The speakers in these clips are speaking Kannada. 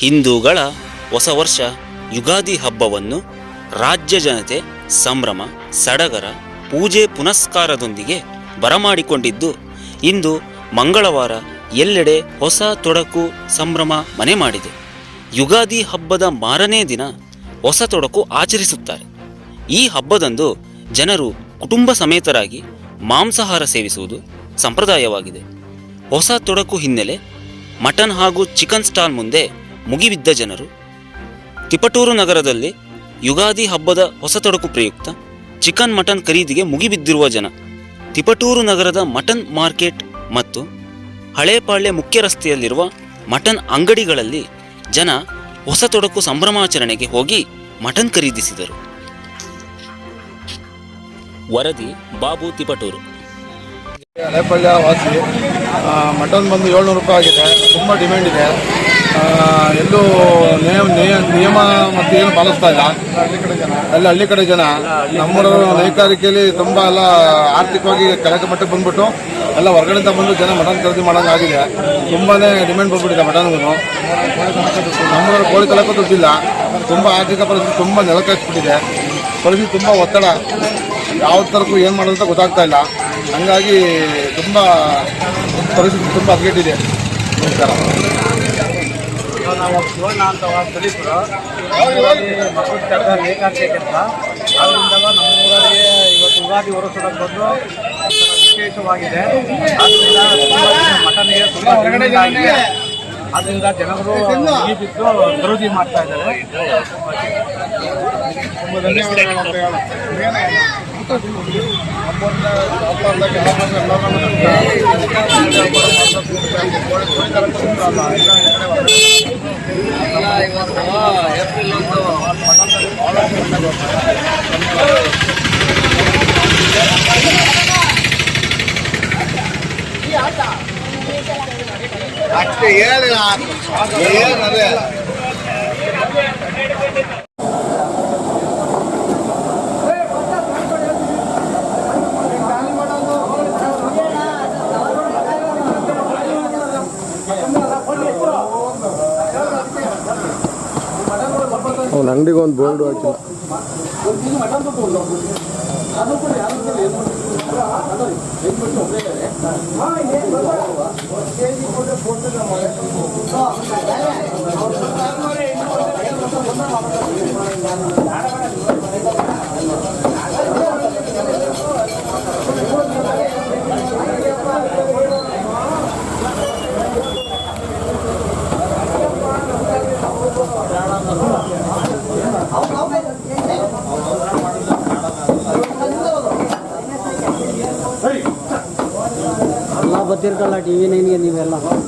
ಹಿಂದೂಗಳ ಹೊಸ ವರ್ಷ ಯುಗಾದಿ ಹಬ್ಬವನ್ನು ರಾಜ್ಯ ಜನತೆ ಸಂಭ್ರಮ, ಸಡಗರ, ಪೂಜೆ ಪುನಸ್ಕಾರದೊಂದಿಗೆ ಬರಮಾಡಿಕೊಂಡಿದ್ದು, ಇಂದು ಮಂಗಳವಾರ ಎಲ್ಲೆಡೆ ಹೊಸ ತೊಡಕು ಸಂಭ್ರಮ ಮನೆ ಮಾಡಿದೆ. ಯುಗಾದಿ ಹಬ್ಬದ ಮಾರನೇ ದಿನ ಹೊಸ ತೊಡಕು ಆಚರಿಸುತ್ತಾರೆ. ಈ ಹಬ್ಬದಂದು ಜನರು ಕುಟುಂಬ ಸಮೇತರಾಗಿ ಮಾಂಸಾಹಾರ ಸೇವಿಸುವುದು ಸಂಪ್ರದಾಯವಾಗಿದೆ. ಹೊಸ ತೊಡಕು ಹಿನ್ನೆಲೆ ಮಟನ್ ಹಾಗೂ ಚಿಕನ್ ಸ್ಟಾಲ್ ಮುಂದೆ ಮುಗಿಬಿದ್ದ ಜನರು ತಿಪಟೂರು ನಗರದಲ್ಲಿ ಯುಗಾದಿ ಹಬ್ಬದ ಹೊಸ ತೊಡಕು ಪ್ರಯುಕ್ತ ಚಿಕನ್ ಮಟನ್ ಖರೀದಿಗೆ ಮುಗಿಬಿದ್ದಿರುವ ಜನ ತಿಪಟೂರು ನಗರದ ಮಟನ್ ಮಾರ್ಕೆಟ್ ಮತ್ತು ಹಳೇಪಾಳ್ಯ ಮುಖ್ಯ ರಸ್ತೆಯಲ್ಲಿರುವ ಮಟನ್ ಅಂಗಡಿಗಳಲ್ಲಿ ಜನ ಹೊಸ ತೊಡಕು ಸಂಭ್ರಮಾಚರಣೆಗೆ ಹೋಗಿ ಮಟನ್ ಖರೀದಿಸಿದರು. ವರದಿ ಬಾಬು ತಿಪಟೂರು. ಹಳೆಪಳ್ಯ ವಾಸಿ ಮಟನ್ ಬಂದು ಏಳ್ನೂರು ರೂಪಾಯಿ ಆಗಿದೆ, ತುಂಬ ಡಿಮ್ಯಾಂಡ್ ಇದೆ. ಎಲ್ಲೂ ನಿಯಮ ನಿಯ- ನಿಯಮ ಮತ್ತು ಏನು ಪಾಲಿಸ್ತಾ ಇಲ್ಲ. ಅಲ್ಲಿ ಹಳ್ಳಿ ಕಡೆ ಜನ. ನಮ್ಮ ನೇಕಾರಿಕೆಯಲ್ಲಿ ತುಂಬ ಎಲ್ಲ ಆರ್ಥಿಕವಾಗಿ ಕೆಳಗೆ ಮಟ್ಟಕ್ಕೆ ಬಂದ್ಬಿಟ್ಟು ಎಲ್ಲ ಹೊರಗಡೆಯಿಂದ ಬಂದು ಜನ ಮಟನ್ ಖರೀದಿ ಮಾಡೋಂಗೆ ಆಗಿದೆ. ತುಂಬಾ ಡಿಮ್ಯಾಂಡ್ ಬಂದ್ಬಿಟ್ಟಿದೆ ಮಟನ್ಗೂ ನಮ್ಮೂರ ಕೋಳಿ ತಲಕ್ಕೂ ದುಡ್ಡಿಲ್ಲ. ತುಂಬ ಆರ್ಥಿಕ ಪರಿಸ್ಥಿತಿ ತುಂಬ ನೆಲಕಾಯಿಸ್ಬಿಟ್ಟಿದೆ ಪರಿಸ್ಥಿತಿ ತುಂಬ ಒತ್ತಡ. ಯಾವ ಥರಕ್ಕೂ ಏನು ಮಾಡೋದಂತ ಗೊತ್ತಾಗ್ತಾ ಇಲ್ಲ. ಹಂಗಾಗಿ ತುಂಬ ಪರಿಸ್ಥಿತಿ ತುಂಬ ಅದ್ಗೆಟ್ಟಿದೆ ನಾವು ಶಿವಣ್ಣ ಅಂತ ದಲಿತರು ನಮ್ಮೂರಲ್ಲಿ ಮಕ್ಕಳ ಕೆಲಸ ನೇಕಾರಿಕೆಂತ ನಮ್ಮ ಇವತ್ತು ಯುಗಾದಿ ಹೊರಸೋದಕ್ಕೆ ಬಂದು ವಿಶೇಷವಾಗಿದೆ ಮಟನ್ಗೆ ತುಂಬ ಆದ್ದರಿಂದ ಜನರು ಈ ಬಿದ್ದು ಖರೀದಿ ಮಾಡ್ತಾ ಇದ್ದಾರೆ ತುಂಬ ಧನ್ಯವಾದಗಳು ಅಂತ ಹೇಳಿ ಅಷ್ಟೇ ಹೇಳಿಲ್ಲ ಏನು ಅದೇ ಅವ್ನ ಅಂಗಡಿಗೆ ಒಂದು ಬೋರ್ಡು ಹಾಕಿಲ್ಲ ಎಲ್ಲ ಬರ್ತಿರ್ಕಲ್ಲ ಟಿ ವಿ ನೈನ್ಗೆ ನೀವೆಲ್ಲ ಮಾಡಿ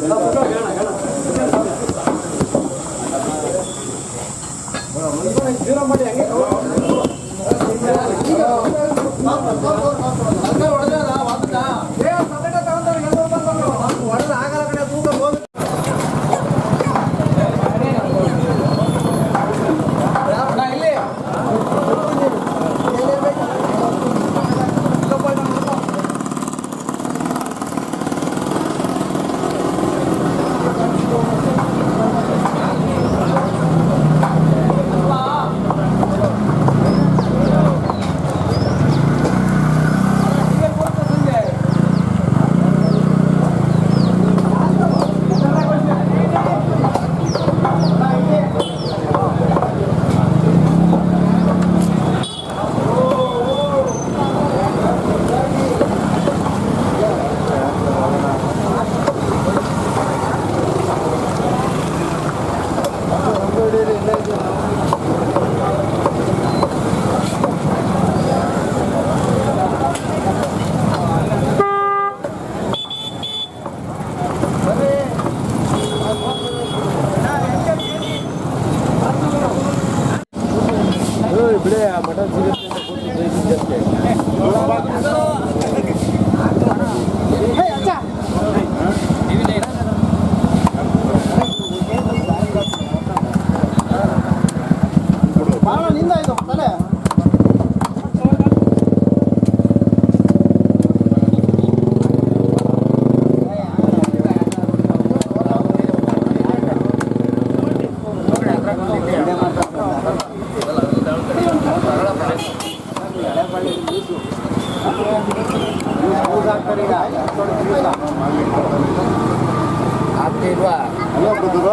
ಆಗ್ತಿಲ್ವಾ ಅಲ್ಲ ಬಿಡುದು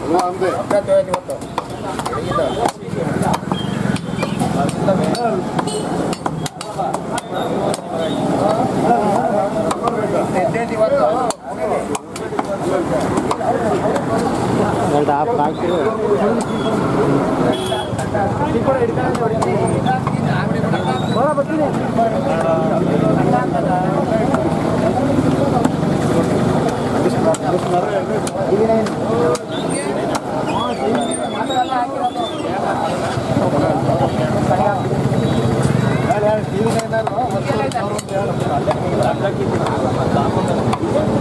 ಅಲ್ಲ ಅಂದೆ? ಇವತ್ತು ಇವತ್ತು ಎರಡು ಹಾಫ್ ಹಾಕಿದ್ರು ಕನ್ನಡನೇ ಕನ್ನಡನೇ